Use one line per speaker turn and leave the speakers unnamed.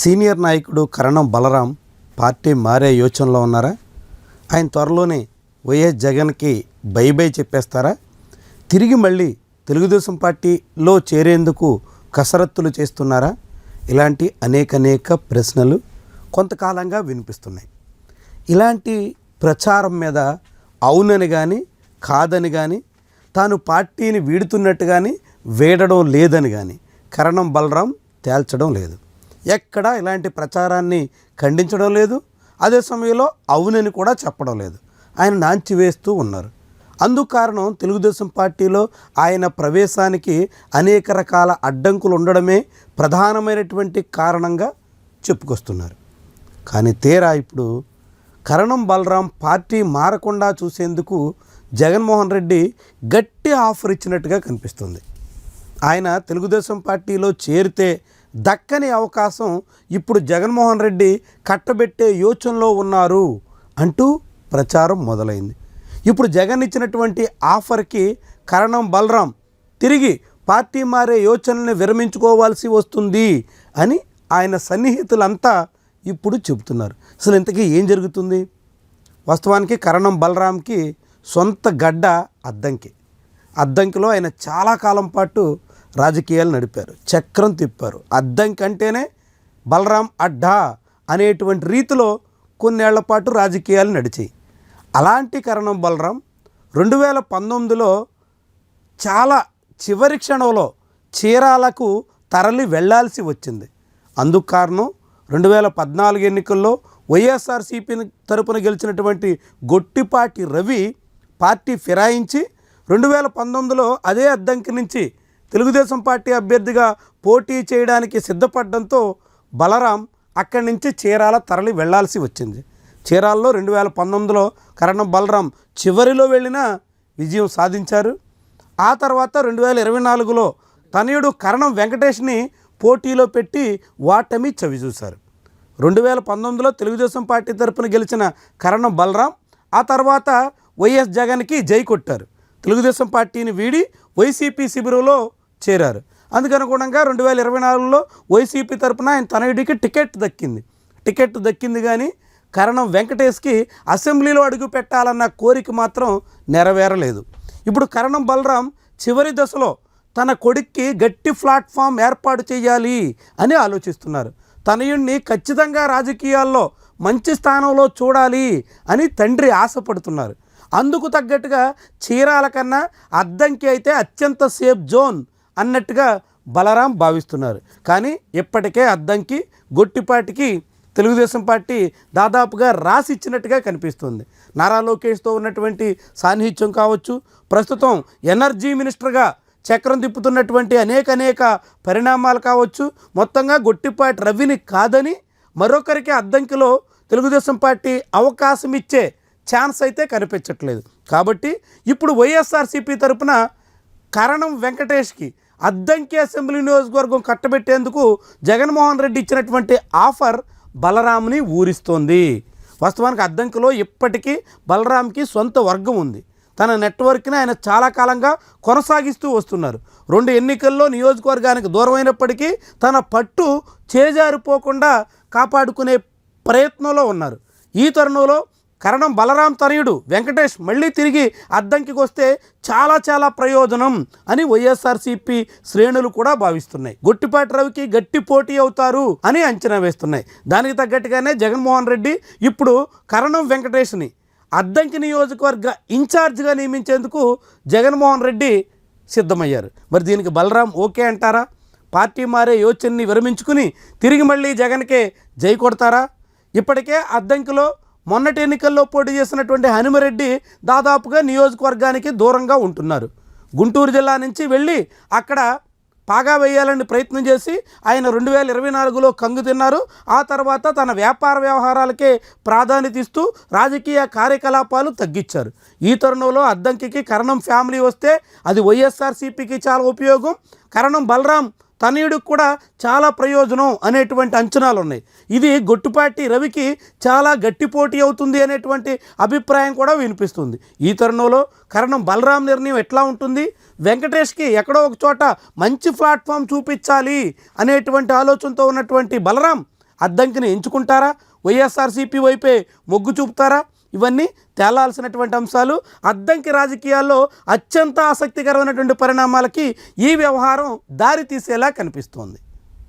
Senior నాయకుడు Karanam Balaram party మారే యోచనలో ఉన్నారా? ఆయన త్వరలోనే వైఎస్ జగన్కి బై బై చెప్పేస్తారా? తిరిగి మళ్ళీ తెలుగుదేశం పార్టీలో చేరేందుకు కసరత్తులు చేస్తున్నారా? ఇలాంటి అనేక అనేక ప్రశ్నలు కొంతకాలంగా వినిపిస్తున్నాయి. ఇలాంటి ప్రచారం మీద అవునని కానీ కాదని కానీ తాను పార్టీని వీడుతున్నట్టు కానీ వీడడం లేదని కానీ కరణం బలరాం తేల్చడం లేదు. ఎక్కడా ఇలాంటి ప్రచారాన్ని ఖండించడం లేదు. అదే సమయంలో అవునని కూడా చెప్పడం లేదు. ఆయన నాంచివేస్తూ ఉన్నారు. అందుకు కారణం తెలుగుదేశం పార్టీలో ఆయన ప్రవేశానికి అనేక రకాల అడ్డంకులు ఉండడమే ప్రధానమైనటువంటి కారణంగా చెప్పుకొస్తున్నారు. కానీ తీరా ఇప్పుడు కరణం బలరాం పార్టీ మారకుండా చూసేందుకు జగన్మోహన్ రెడ్డి గట్టి ఆఫర్ ఇచ్చినట్టుగా కనిపిస్తుంది. ఆయన తెలుగుదేశం పార్టీలో చేరితే దక్కని అవకాశం ఇప్పుడు జగన్మోహన్ రెడ్డి కట్టబెట్టే యోచనలో ఉన్నారు అంటూ ప్రచారం మొదలైంది. ఇప్పుడు జగన్ ఇచ్చినటువంటి ఆఫర్కి కరణం బలరాం తిరిగి పార్టీ మారే యోచనల్ని విరమించుకోవాల్సి వస్తుంది అని ఆయన సన్నిహితులంతా ఇప్పుడు చెబుతున్నారు. అసలు ఇంతకీ ఏం జరుగుతుంది? వాస్తవానికి కరణం బలరాంకి సొంత గడ్డ అద్దంకి. అద్దంకిలో ఆయన చాలా కాలం పాటు రాజకీయాలు నడిపారు. చక్రం తిప్పారు. అద్దం కంటేనే బలరాం అడ్డా అనేటువంటి రీతిలో కొన్నేళ్ళ పాటు రాజకీయాలు నడిచాయి. అలాంటి కరణం బలరాం రెండు వేల పంతొమ్మిదిలో చాలా చివరి క్షణంలో చీరాలకు తరలి వెళ్ళాల్సి వచ్చింది. అందుకు కారణం రెండు వేల పద్నాలుగు ఎన్నికల్లో వైఎస్ఆర్సీపీ తరపున గెలిచినటువంటి గొట్టిపాటి రవి పార్టీ ఫిరాయించి రెండు వేల పంతొమ్మిదిలో అదే అద్దంకి నుంచి తెలుగుదేశం పార్టీ అభ్యర్థిగా పోటీ చేయడానికి సిద్ధపడడంతో బలరాం అక్కడి నుంచి చీరాల తరలి వెళ్ళాల్సి వచ్చింది. చీరాల్లో రెండు వేల పంతొమ్మిదిలో కరణం బలరాం చివరిలో వెళ్ళినా విజయం సాధించారు. ఆ తర్వాత రెండు వేల ఇరవై నాలుగులో తనయుడు కరణం వెంకటేష్ని పోటీలో పెట్టి వాటమి చవిచూశారు. రెండు వేల పంతొమ్మిదిలో తెలుగుదేశం పార్టీ తరపున గెలిచిన కరణం బలరాం ఆ తర్వాత వైఎస్ జగన్కి జై కొట్టారు. తెలుగుదేశం పార్టీని వీడి వైసీపీ శిబిరంలో చేరారు. అందుకనుగుణంగా రెండు వేల ఇరవై నాలుగులో వైసీపీ తరపున ఆయన తనయుడికి టికెట్ దక్కింది. టికెట్ దక్కింది కానీ కరణం వెంకటేష్కి అసెంబ్లీలో అడుగు పెట్టాలన్న కోరిక మాత్రం నెరవేరలేదు. ఇప్పుడు కరణం బలరాం చివరి దశలో తన కొడుక్కి గట్టి ప్లాట్ఫామ్ ఏర్పాటు చేయాలి అని ఆలోచిస్తున్నారు. తనయుణ్ణి ఖచ్చితంగా రాజకీయాల్లో మంచి స్థానంలో చూడాలి అని తండ్రి ఆశపడుతున్నారు. అందుకు తగ్గట్టుగా చీరాల కన్నా అద్దంకి అయితే అత్యంత సేఫ్ జోన్ అన్నట్టుగా బలరాం భావిస్తున్నారు. కానీ ఇప్పటికే అద్దంకి గొట్టిపాటికి తెలుగుదేశం పార్టీ దాదాపుగా రాసి ఇచ్చినట్టుగా కనిపిస్తుంది. నారా లోకేష్తో ఉన్నటువంటి సాన్నిహిత్యం కావచ్చు ప్రస్తుతం ఎనర్జీ మినిస్టర్గా చక్రం తిప్పుతున్నటువంటి అనేక అనేక పరిణామాలు కావచ్చు మొత్తంగా గొట్టిపాటి రవిని కాదని మరొకరికి అద్దంకిలో తెలుగుదేశం పార్టీ అవకాశం ఇచ్చే ఛాన్స్ అయితే కనిపించట్లేదు. కాబట్టి ఇప్పుడు వైఎస్ఆర్సీపీ తరపున కరణం వెంకటేష్కి. అద్దంకి అసెంబ్లీ నియోజకవర్గం కట్టబెట్టేందుకు జగన్మోహన్ రెడ్డి ఇచ్చినటువంటి ఆఫర్ బలరాంని ఊరిస్తోంది. వాస్తవానికి అద్దంకిలో ఇప్పటికీ బలరాంకి సొంత వర్గం ఉంది. తన నెట్వర్క్ని ఆయన చాలా కాలంగా కొనసాగిస్తూ వస్తున్నారు. రెండు ఎన్నికల్లో నియోజకవర్గానికి దూరమైనప్పటికీ తన పట్టు చేజారిపోకుండా కాపాడుకునే ప్రయత్నంలో ఉన్నారు. ఈ తరుణంలో కరణం బలరాం తనయుడు. వెంకటేష్ మళ్ళీ తిరిగి అద్దంకికి వస్తే చాలా చాలా ప్రయోజనం అని వైఎస్ఆర్సీపీ శ్రేణులు కూడా భావిస్తున్నాయి. గొట్టిపాటి రవికి గట్టి పోటీ అవుతారు అని అంచనా వేస్తున్నాయి. దానికి తగ్గట్టుగానే జగన్మోహన్ రెడ్డి ఇప్పుడు కరణం వెంకటేష్ని అద్దంకి నియోజకవర్గ ఇన్ఛార్జ్గా నియమించేందుకు జగన్మోహన్ రెడ్డి సిద్ధమయ్యారు. మరి దీనికి బలరాం ఓకే అంటారా? పార్టీ మారే యోచనని విరమించుకుని తిరిగి మళ్ళీ జగన్కే జై కొడతారా? ఇప్పటికే అద్దంకిలో మొన్నటి ఎన్నికల్లో పోటీ చేసినటువంటి హనుమరెడ్డి దాదాపుగా నియోజకవర్గానికి దూరంగా ఉంటున్నారు. గుంటూరు జిల్లా నుంచి వెళ్ళి అక్కడ పాగా వేయాలని ప్రయత్నం చేసి ఆయన రెండు వేల ఇరవై నాలుగులో కంగు తిన్నారు. ఆ తర్వాత తన వ్యాపార వ్యవహారాలకే ప్రాధాన్యత ఇస్తూ రాజకీయ కార్యకలాపాలు తగ్గించారు. ఈ తరుణంలో అద్దంకికి కరణం ఫ్యామిలీ వస్తే అది వైఎస్ఆర్సీపీకి చాలా ఉపయోగం. కరణం బలరాం తనయుడికి కూడా చాలా ప్రయోజనం అనేటువంటి అంచనాలు ఉన్నాయి ఇది గొట్టుపాటి రవికి చాలా గట్టి పోటీ అవుతుంది అనేటువంటి అభిప్రాయం కూడా వినిపిస్తుంది. ఈ తరుణంలో కరణం బలరాం నిర్ణయం ఎట్లా ఉంటుంది? వెంకటేష్కి ఎక్కడో ఒక చోట మంచి ప్లాట్ఫామ్ చూపించాలి అనేటువంటి ఆలోచనతో ఉన్నటువంటి బలరాం అద్దంకిని ఎంచుకుంటారా? వైఎస్ఆర్సీపీ వైపే మొగ్గు చూపుతారా? ఇవన్నీ తేలాల్సినటువంటి అంశాలు. అద్దంకి రాజకీయాల్లో అత్యంత ఆసక్తికరమైనటువంటి పరిణామాలకి ఈ వ్యవహారం దారి తీసేలా కనిపిస్తోంది.